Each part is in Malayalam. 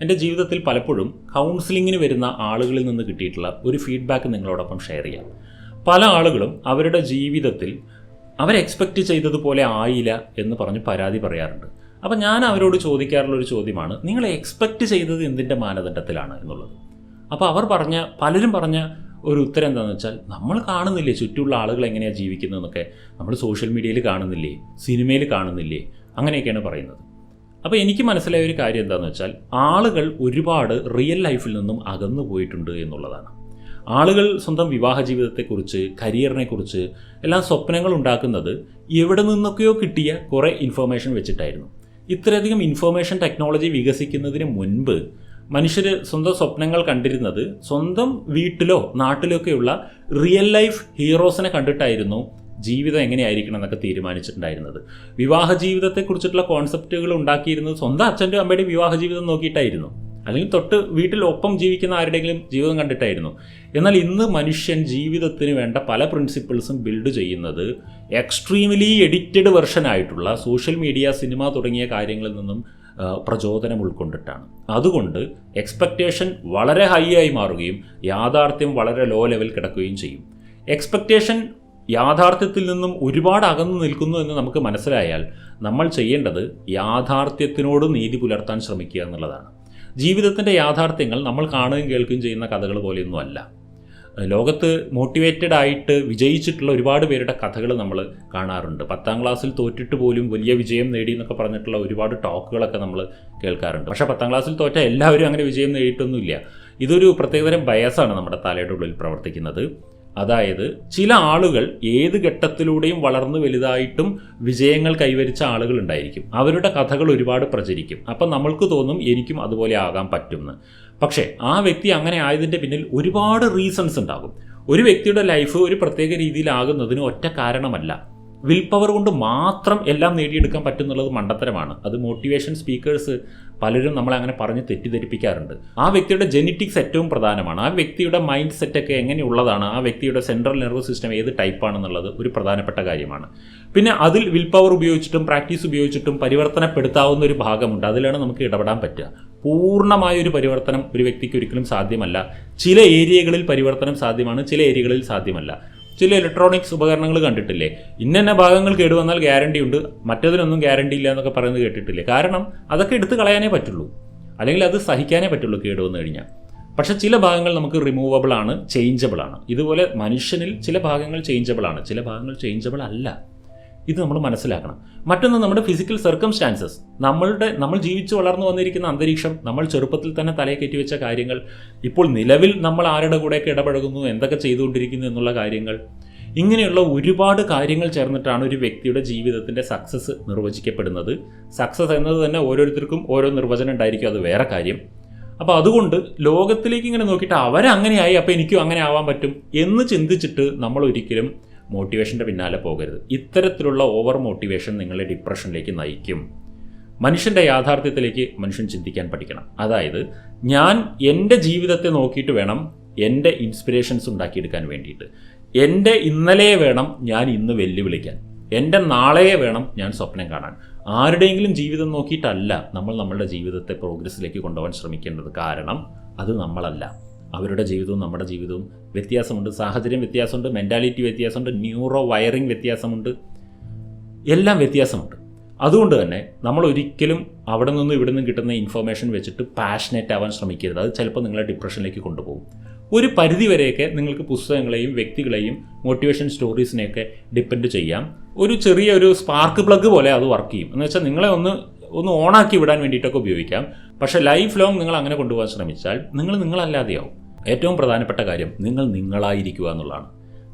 എന്റെ ജീവിതത്തിൽ പലപ്പോഴും കൗൺസിലിങ്ങിന് വരുന്ന ആളുകളിൽ നിന്ന് കിട്ടിയിട്ടുള്ള ഒരു ഫീഡ്ബാക്ക് നിങ്ങളോടൊപ്പം ഷെയർ ചെയ്യാം. പല ആളുകളും അവരുടെ ജീവിതത്തിൽ അവർ എക്സ്പെക്റ്റ് ചെയ്തതുപോലെ ആയില്ല എന്ന് പറഞ്ഞ് പരാതി പറയാറുണ്ട്. അപ്പം ഞാൻ അവരോട് ചോദിക്കാറുള്ള ഒരു ചോദ്യമാണ് നിങ്ങൾ എക്സ്പെക്റ്റ് ചെയ്തത് എന്തിന്റെ മാനദണ്ഡത്തിലാണ് എന്നുള്ളത്? അപ്പോൾ അവർ പറഞ്ഞ പലരും പറഞ്ഞ ഒരു ഉത്തരം എന്താണെന്ന് വെച്ചാൽ നമ്മൾ കാണുന്നില്ലേ ചുറ്റുമുള്ള ആളുകൾ എങ്ങനെയാണ് ജീവിക്കുന്നതെന്നൊക്കെ? നമ്മൾ സോഷ്യൽ മീഡിയയിൽ കാണുന്നില്ലേ? സിനിമയിൽ കാണുന്നില്ലേ? അങ്ങനെയൊക്കെയാണ് പറയുന്നത്. അപ്പോൾ എനിക്ക് മനസ്സിലായ ഒരു കാര്യം എന്താണെന്ന് വെച്ചാൽ ആളുകൾ ഒരുപാട് റിയൽ ലൈഫിൽ നിന്നും അകന്നു പോയിട്ടുണ്ട് എന്നുള്ളതാണ്. ആളുകൾ സ്വന്തം വിവാഹ ജീവിതത്തെക്കുറിച്ച് കരിയറിനെക്കുറിച്ച് എല്ലാം സ്വപ്നങ്ങൾ ഉണ്ടാക്കുന്നത് എവിടെ നിന്നൊക്കെയോ കിട്ടിയ കുറേ ഇൻഫർമേഷൻ വെച്ചിട്ടായിരുന്നു. ഇത്രയധികം ഇൻഫർമേഷൻ ടെക്നോളജി വികസിക്കുന്നതിന് മുൻപ് മനുഷ്യർ സ്വന്തം സ്വപ്നങ്ങൾ കണ്ടിരുന്നത് സ്വന്തം വീട്ടിലോ നാട്ടിലോ ഒക്കെയുള്ള റിയൽ ലൈഫ് ഹീറോസിനെ കണ്ടിട്ടായിരുന്നു ജീവിതം എങ്ങനെയായിരിക്കണം എന്നൊക്കെ തീരുമാനിച്ചിട്ടുണ്ടായിരുന്നത്. വിവാഹ ജീവിതത്തെക്കുറിച്ചിട്ടുള്ള കോൺസെപ്റ്റുകൾ ഉണ്ടാക്കിയിരുന്നത് സ്വന്തം അച്ഛന്റെ അമ്മയുടെ വിവാഹ ജീവിതം നോക്കിയിട്ടായിരുന്നു. അല്ലെങ്കിൽ തൊട്ട് വീട്ടിൽ ഒപ്പം ജീവിക്കുന്ന ആരുടെയെങ്കിലും ജീവിതം കണ്ടിട്ടായിരുന്നു. എന്നാൽ ഇന്ന് മനുഷ്യൻ ജീവിതത്തിന് വേണ്ട പല പ്രിൻസിപ്പിൾസും ബിൽഡ് ചെയ്യുന്നത് എക്സ്ട്രീംലി എഡിറ്റഡ് വെർഷൻ ആയിട്ടുള്ള സോഷ്യൽ മീഡിയ സിനിമ തുടങ്ങിയ കാര്യങ്ങളിൽ നിന്നും പ്രചോദനം ഉൾക്കൊണ്ടിട്ടാണ്. അതുകൊണ്ട് എക്സ്പെക്റ്റേഷൻ വളരെ ഹൈ ആയി മാറുകയും യാഥാർത്ഥ്യം വളരെ ലോ ലെവൽ കിടക്കുകയും ചെയ്യും. എക്സ്പെക്റ്റേഷൻ യാഥാർത്ഥ്യത്തിൽ നിന്നും ഒരുപാട് അകന്നു നിൽക്കുന്നു എന്ന് നമുക്ക് മനസ്സിലായാൽ നമ്മൾ ചെയ്യേണ്ടത് യാഥാർത്ഥ്യത്തിനോട് നീതി പുലർത്താൻ ശ്രമിക്കുക എന്നുള്ളതാണ്. ജീവിതത്തിന്റെ യാഥാർത്ഥ്യങ്ങൾ നമ്മൾ കാണുകയും കേൾക്കുകയും ചെയ്യുന്ന കഥകൾ പോലെയൊന്നുമല്ല. ലോകത്ത് മോട്ടിവേറ്റഡ് ആയിട്ട് വിജയിച്ചിട്ടുള്ള ഒരുപാട് പേരുടെ കഥകൾ നമ്മൾ കാണാറുണ്ട്. പത്താം ക്ലാസ്സിൽ തോറ്റിട്ട് പോലും വലിയ വിജയം നേടി എന്നൊക്കെ പറഞ്ഞിട്ടുള്ള ഒരുപാട് ടോക്കുകളൊക്കെ നമ്മൾ കേൾക്കാറുണ്ട്. പക്ഷേ പത്താം ക്ലാസ്സിൽ തോറ്റ എല്ലാവരും അങ്ങനെ വിജയം നേടിയിട്ടൊന്നുമില്ല. ഇതൊരു പ്രത്യേകതരം ബയസാണ് നമ്മുടെ തലയുടെ ഉള്ളിൽ പ്രവർത്തിക്കുന്നത്. അതായത് ചില ആളുകൾ ഏത് ഘട്ടത്തിലൂടെയും വളർന്നു വലുതായിട്ടും വിജയങ്ങൾ കൈവരിച്ച ആളുകൾ ഉണ്ടായിരിക്കും. അവരുടെ കഥകൾ ഒരുപാട് പ്രചരിക്കും. അപ്പം നമ്മൾക്ക് തോന്നും എനിക്കും അതുപോലെ ആകാൻ പറ്റുമെന്ന് പക്ഷേ ആ വ്യക്തി അങ്ങനെ ആയതിന്റെ പിന്നിൽ ഒരുപാട് റീസൺസ് ഉണ്ടാകും. ഒരു വ്യക്തിയുടെ ലൈഫ് ഒരു പ്രത്യേക രീതിയിലാകുന്നതിന് ഒറ്റ കാരണമല്ല. വിൽ പവർ കൊണ്ട് മാത്രം എല്ലാം നേടിയെടുക്കാൻ പറ്റുന്നുള്ളത് മണ്ടത്തരമാണ്. അത് മോട്ടിവേഷൻ സ്പീക്കേഴ്സ് പലരും നമ്മളെ അങ്ങനെ പറഞ്ഞ് തെറ്റിദ്ധരിപ്പിക്കാറുണ്ട്. ആ വ്യക്തിയുടെ ജെനറ്റിക്സ് ഏറ്റവും പ്രധാനമാണ്. ആ വ്യക്തിയുടെ മൈൻഡ് സെറ്റൊക്കെ എങ്ങനെയുള്ളതാണ്? ആ വ്യക്തിയുടെ സെൻട്രൽ നെർവസ് സിസ്റ്റം ഏത് ടൈപ്പാണെന്നുള്ളത് ഒരു പ്രധാനപ്പെട്ട കാര്യമാണ്. പിന്നെ അതിൽ വിൽ പവർ ഉപയോഗിച്ചിട്ടും പ്രാക്ടീസ് ഉപയോഗിച്ചിട്ടും പരിവർത്തനപ്പെടുത്താവുന്ന ഒരു ഭാഗമുണ്ട്. അതിലാണ് നമുക്ക് ഇടപെടാൻ പറ്റുക. പൂർണമായ ഒരു പരിവർത്തനം ഒരു വ്യക്തിക്ക് ഒരിക്കലും സാധ്യമല്ല. ചില ഏരിയകളിൽ പരിവർത്തനം സാധ്യമാണ് ചില ഏരിയകളിൽ സാധ്യമല്ല. ചില ഇലക്ട്രോണിക്സ് ഉപകരണങ്ങൾ കണ്ടിട്ടില്ലേ? ഇന്ന ഭാഗങ്ങൾ കേടുവന്നാൽ ഗ്യാരണ്ടി ഉണ്ട്. മറ്റതിനൊന്നും ഗ്യാരണ്ടി ഇല്ല എന്നൊക്കെ പറയുന്നത് കേട്ടിട്ടില്ലേ? കാരണം അതൊക്കെ എടുത്തു കളയാനേ പറ്റുള്ളൂ. അല്ലെങ്കിൽ അത് സഹിക്കാനേ പറ്റുള്ളൂ കേടുവന്നു കഴിഞ്ഞാൽ. പക്ഷേ ചില ഭാഗങ്ങൾ നമുക്ക് റിമൂവബിൾ ആണ് ചേഞ്ചബിൾ ആണ്. ഇതുപോലെ മനുഷ്യനിൽ ചില ഭാഗങ്ങൾ ചേഞ്ചബിൾ ആണ്. ചില ഭാഗങ്ങൾ ചേഞ്ചബിൾ അല്ല. ഇത് നമ്മൾ മനസ്സിലാക്കണം. മറ്റൊന്ന് നമ്മുടെ ഫിസിക്കൽ സർക്കംസ്റ്റാൻസസ് നമ്മളുടെ നമ്മൾ ജീവിച്ച് വളർന്നു വന്നിരിക്കുന്ന അന്തരീക്ഷം നമ്മൾ ചെറുപ്പത്തിൽ തന്നെ തലയെ കയറ്റിവെച്ച കാര്യങ്ങൾ ഇപ്പോൾ നിലവിൽ നമ്മൾ ആരുടെ കൂടെയൊക്കെ ഇടപഴകുന്നു എന്തൊക്കെ ചെയ്തുകൊണ്ടിരിക്കുന്നു എന്നുള്ള കാര്യങ്ങൾ. ഇങ്ങനെയുള്ള ഒരുപാട് കാര്യങ്ങൾ ചേർന്നിട്ടാണ് ഒരു വ്യക്തിയുടെ ജീവിതത്തിന്റെ സക്സസ് നിർവചിക്കപ്പെടുന്നത്. സക്സസ് എന്നത് തന്നെ ഓരോരുത്തർക്കും ഓരോ നിർവചനം ഉണ്ടായിരിക്കും അത് വേറെ കാര്യം. അപ്പോൾ അതുകൊണ്ട് ലോകത്തിലേക്ക് ഇങ്ങനെ നോക്കിയിട്ട് അവരങ്ങനെയായി അപ്പോൾ എനിക്കും അങ്ങനെ ആവാൻ പറ്റും എന്ന് ചിന്തിച്ചിട്ട് നമ്മൾ ഒരിക്കലും മോട്ടിവേഷന്റെ പിന്നാലെ പോകരുത്. ഇത്തരത്തിലുള്ള ഓവർ മോട്ടിവേഷൻ നിങ്ങളെ ഡിപ്രഷനിലേക്ക് നയിക്കും. മനുഷ്യന്റെ യാഥാർത്ഥ്യത്തിലേക്ക് മനുഷ്യൻ ചിന്തിക്കാൻ പഠിക്കണം. അതായത് ഞാൻ എന്റെ ജീവിതത്തെ നോക്കിയിട്ട് വേണം എന്റെ ഇൻസ്പിറേഷൻസ് ഉണ്ടാക്കിയെടുക്കാൻ വേണ്ടിയിട്ട്. എന്റെ ഇന്നലെയെ വേണം ഞാൻ ഇന്ന് വെല്ലുവിളിക്കാൻ. എന്റെ നാളെയെ വേണം ഞാൻ സ്വപ്നം കാണാൻ. ആരുടെയെങ്കിലും ജീവിതം നോക്കിയിട്ടല്ല നമ്മൾ നമ്മളുടെ ജീവിതത്തെ പ്രോഗ്രസ്സിലേക്ക് കൊണ്ടുപോകാൻ ശ്രമിക്കേണ്ടത്. കാരണം അത് നമ്മളല്ല. അവരുടെ ജീവിതവും നമ്മുടെ ജീവിതവും വ്യത്യാസമുണ്ട്. സാഹചര്യം വ്യത്യാസമുണ്ട് മെന്റാലിറ്റി വ്യത്യാസമുണ്ട് ന്യൂറോ വയറിംഗ് വ്യത്യാസമുണ്ട്. എല്ലാം വ്യത്യാസമുണ്ട്. അതുകൊണ്ട് തന്നെ നമ്മൾ ഒരിക്കലും അവിടെ നിന്നും ഇവിടെ നിന്നും കിട്ടുന്ന ഇൻഫർമേഷൻ വെച്ചിട്ട് പാഷനേറ്റ് ആവാൻ ശ്രമിക്കരുത്. അത് ചിലപ്പോൾ നിങ്ങളെ ഡിപ്രഷനിലേക്ക് കൊണ്ടുപോകും. ഒരു പരിധി വരെയൊക്കെ നിങ്ങൾക്ക് പുസ്തകങ്ങളെയും വ്യക്തികളെയും മോട്ടിവേഷൻ സ്റ്റോറീസിനെയൊക്കെ ഡിപ്പെൻഡ് ചെയ്യാം. ഒരു ചെറിയ ഒരു സ്പാർക്ക് പ്ലഗ് പോലെ അത് വർക്ക് ചെയ്യും. എന്ന് വെച്ചാൽ നിങ്ങളെ ഒന്ന് ഒന്ന് ഓണാക്കി വിടാൻ വേണ്ടിയിട്ടൊക്കെ ഉപയോഗിക്കാം. പക്ഷേ ലൈഫ് ലോങ് നിങ്ങൾ അങ്ങനെ കൊണ്ടുപോകാൻ ശ്രമിച്ചാൽ നിങ്ങൾ നിങ്ങളല്ലാതെയാവും. ഏറ്റവും പ്രധാനപ്പെട്ട കാര്യം നിങ്ങൾ നിങ്ങളായിരിക്കുക എന്നുള്ളതാണ്.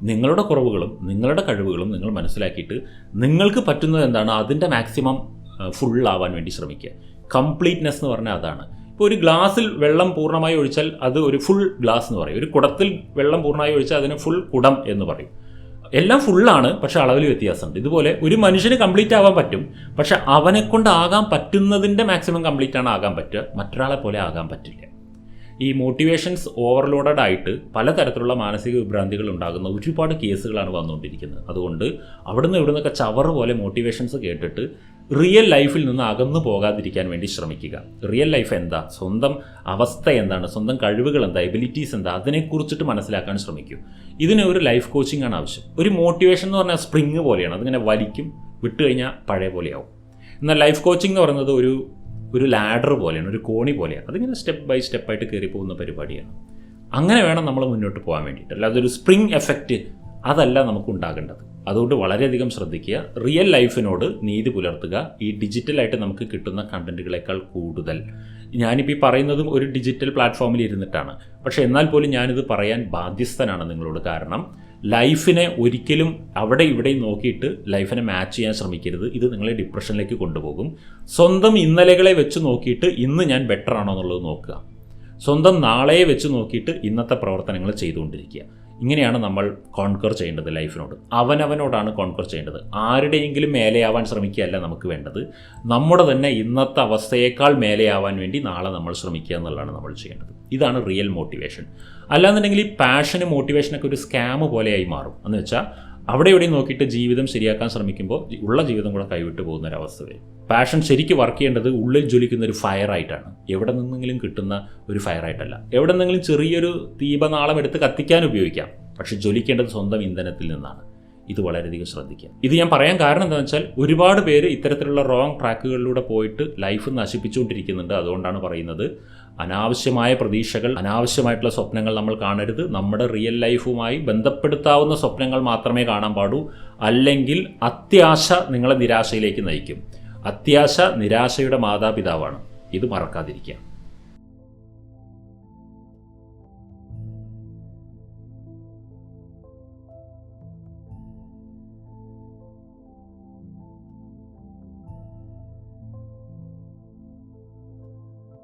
നിങ്ങളുടെ കുറവുകളും നിങ്ങളുടെ കഴിവുകളും നിങ്ങൾ മനസ്സിലാക്കിയിട്ട് നിങ്ങൾക്ക് പറ്റുന്നത് എന്താണ്? അതിന്റെ മാക്സിമം ഫുള്ളാവാൻ വേണ്ടി ശ്രമിക്കുക. കംപ്ലീറ്റ്നെസ് എന്ന് പറഞ്ഞാൽ അതാണ്. ഇപ്പോൾ ഒരു ഗ്ലാസ്സിൽ വെള്ളം പൂർണമായി ഒഴിച്ചാൽ അത് ഒരു ഫുൾ ഗ്ലാസ് എന്ന് പറയും. ഒരു കുടത്തിൽ വെള്ളം പൂർണമായി ഒഴിച്ചാൽ അതിന് ഫുൾ കുടം എന്ന് പറയും. എല്ലാം ഫുള്ളാണ് പക്ഷേ അളവിൽ വ്യത്യാസമുണ്ട്. ഇതുപോലെ ഒരു മനുഷ്യന് കംപ്ലീറ്റ് ആവാൻ പറ്റും പക്ഷെ അവനെ കൊണ്ട് ആകാൻ പറ്റുന്നതിന്റെ മാക്സിമം കംപ്ലീറ്റ് ആണ് ആകാൻ പറ്റുക. മറ്റൊരാളെ പോലെ ആകാൻ പറ്റില്ല. ഈ മോട്ടിവേഷൻസ് ഓവർലോഡഡ് ആയിട്ട് പലതരത്തിലുള്ള മാനസിക വിഭ്രാന്തികൾ ഉണ്ടാകുന്ന ഒരുപാട് കേസുകളാണ് വന്നുകൊണ്ടിരിക്കുന്നത്. അതുകൊണ്ട് അവിടുന്ന് ഇവിടുന്നൊക്കെ ചവറ് പോലെ മോട്ടിവേഷൻസ് കേട്ടിട്ട് റിയൽ ലൈഫിൽ നിന്ന് അകന്നു പോകാതിരിക്കാൻ വേണ്ടി ശ്രമിക്കുക. റിയൽ ലൈഫ് എന്താ? സ്വന്തം അവസ്ഥ എന്താണ്? സ്വന്തം കഴിവുകൾ എന്താ? എബിലിറ്റീസ് എന്താ? അതിനെക്കുറിച്ചിട്ട് മനസ്സിലാക്കാൻ ശ്രമിക്കൂ. ഇതിന് ഒരു ലൈഫ് കോച്ചിങ് ആണ് ആവശ്യം. ഒരു മോട്ടിവേഷൻ എന്ന് പറഞ്ഞാൽ സ്പ്രിങ് പോലെയാണ്. അതിങ്ങനെ വലിക്കും വിട്ടുകഴിഞ്ഞാൽ പഴയ പോലെയാവും. എന്നാൽ ലൈഫ് കോച്ചിങ് എന്ന് പറയുന്നത് ഒരു ഒരു ലാഡർ പോലെയാണ് ഒരു കോണി പോലെയാണ്. അതിങ്ങനെ സ്റ്റെപ്പ് ബൈ സ്റ്റെപ്പായിട്ട് കയറി പോകുന്ന പരിപാടിയാണ്. അങ്ങനെ വേണം നമ്മൾ മുന്നോട്ട് പോകാൻ വേണ്ടിയിട്ട്. അല്ലാതെ ഒരു സ്പ്രിങ് എഫക്റ്റ് അതല്ല നമുക്ക് ഉണ്ടാകേണ്ടത്. അതുകൊണ്ട് വളരെയധികം ശ്രദ്ധിക്കുക. റിയൽ ലൈഫിനോട് നീതി പുലർത്തുക. ഈ ഡിജിറ്റലായിട്ട് നമുക്ക് കിട്ടുന്ന കണ്ടന്റുകളെക്കാൾ കൂടുതൽ. ഞാനിപ്പോൾ ഈ പറയുന്നതും ഒരു ഡിജിറ്റൽ പ്ലാറ്റ്ഫോമിൽ ഇരുന്നിട്ടാണ്. പക്ഷേ എന്നാൽ പോലും ഞാനിത് പറയാൻ ബാധ്യസ്ഥനാണ് നിങ്ങളോട് കാരണം. ലൈഫിനെ ഒരിക്കലും അവിടെ ഇവിടെയും നോക്കിയിട്ട് ലൈഫിനെ മാച്ച് ചെയ്യാൻ ശ്രമിക്കരുത്. ഇത് നിങ്ങളെ ഡിപ്രഷനിലേക്ക് കൊണ്ടുപോകും. സ്വന്തം ഇന്നലകളെ വെച്ച് നോക്കിയിട്ട് ഇന്ന് ഞാൻ ബെറ്റർ ആണോ എന്നുള്ളത് നോക്കുക. സ്വന്തം നാളെയെ വെച്ച് നോക്കിയിട്ട് ഇന്നത്തെ പ്രവർത്തനങ്ങൾ ചെയ്തുകൊണ്ടിരിക്കുക. ഇങ്ങനെയാണ് നമ്മൾ കോൺകർ ചെയ്യേണ്ടത് ലൈഫിനോട്. അവനവനോടാണ് കോൺകർ ചെയ്യേണ്ടത്. ആരുടെയെങ്കിലും മേലെയാവാൻ ശ്രമിക്കുകയല്ല നമുക്ക് വേണ്ടത്. നമ്മുടെ തന്നെ ഇന്നത്തെ അവസ്ഥയേക്കാൾ മേലെയാവാൻ വേണ്ടി നാളെ നമ്മൾ ശ്രമിക്കുക എന്നുള്ളതാണ് നമ്മൾ ചെയ്യേണ്ടത്. ഇതാണ് റിയൽ മോട്ടിവേഷൻ അല്ലാന്നുണ്ടെങ്കിൽ ഈ പാഷന് മോട്ടിവേഷനൊക്കെ ഒരു സ്കാം പോലെയായി മാറും. എന്ന് വെച്ചാൽ അവിടെ എവിടെയും നോക്കിയിട്ട് ജീവിതം ശരിയാക്കാൻ ശ്രമിക്കുമ്പോൾ ഉള്ള ജീവിതം കൂടെ കൈവിട്ട് പോകുന്ന ഒരു അവസ്ഥ വരും. പാഷൻ ശരിക്കും വർക്ക് ചെയ്യേണ്ടത് ഉള്ളിൽ ജ്വലിക്കുന്ന ഒരു ഫയർ ആയിട്ടാണ്. എവിടെ നിന്നെങ്കിലും കിട്ടുന്ന ഒരു ഫയർ ആയിട്ടല്ല. എവിടെ നിന്നെങ്കിലും ചെറിയൊരു ദീപനാളം എടുത്ത് കത്തിക്കാൻ ഉപയോഗിക്കാം. പക്ഷെ ജ്വലിക്കേണ്ടത് സ്വന്തം ഇന്ധനത്തിൽ നിന്നാണ്. ഇത് വളരെയധികം ശ്രദ്ധിക്കുക. ഇത് ഞാൻ പറയാൻ കാരണം എന്താണെന്ന് വെച്ചാൽ ഒരുപാട് പേര് ഇത്തരത്തിലുള്ള റോങ് ട്രാക്കുകളിലൂടെ പോയിട്ട് ലൈഫ് നശിപ്പിച്ചുകൊണ്ടിരിക്കുന്നുണ്ട്. അതുകൊണ്ടാണ് പറയുന്നത് അനാവശ്യമായ പ്രതീക്ഷകൾ അനാവശ്യമായിട്ടുള്ള സ്വപ്നങ്ങൾ നമ്മൾ കാണരുത്. നമ്മുടെ റിയൽ ലൈഫുമായി ബന്ധപ്പെടുത്താവുന്ന സ്വപ്നങ്ങൾ മാത്രമേ കാണാൻ പാടൂ. അല്ലെങ്കിൽ അത്യാശ നിങ്ങളെ നിരാശയിലേക്ക് നയിക്കും. അത്യാശ നിരാശയുടെ മാതാപിതാവാണ്. ഇത് മറക്കാതിരിക്കുക.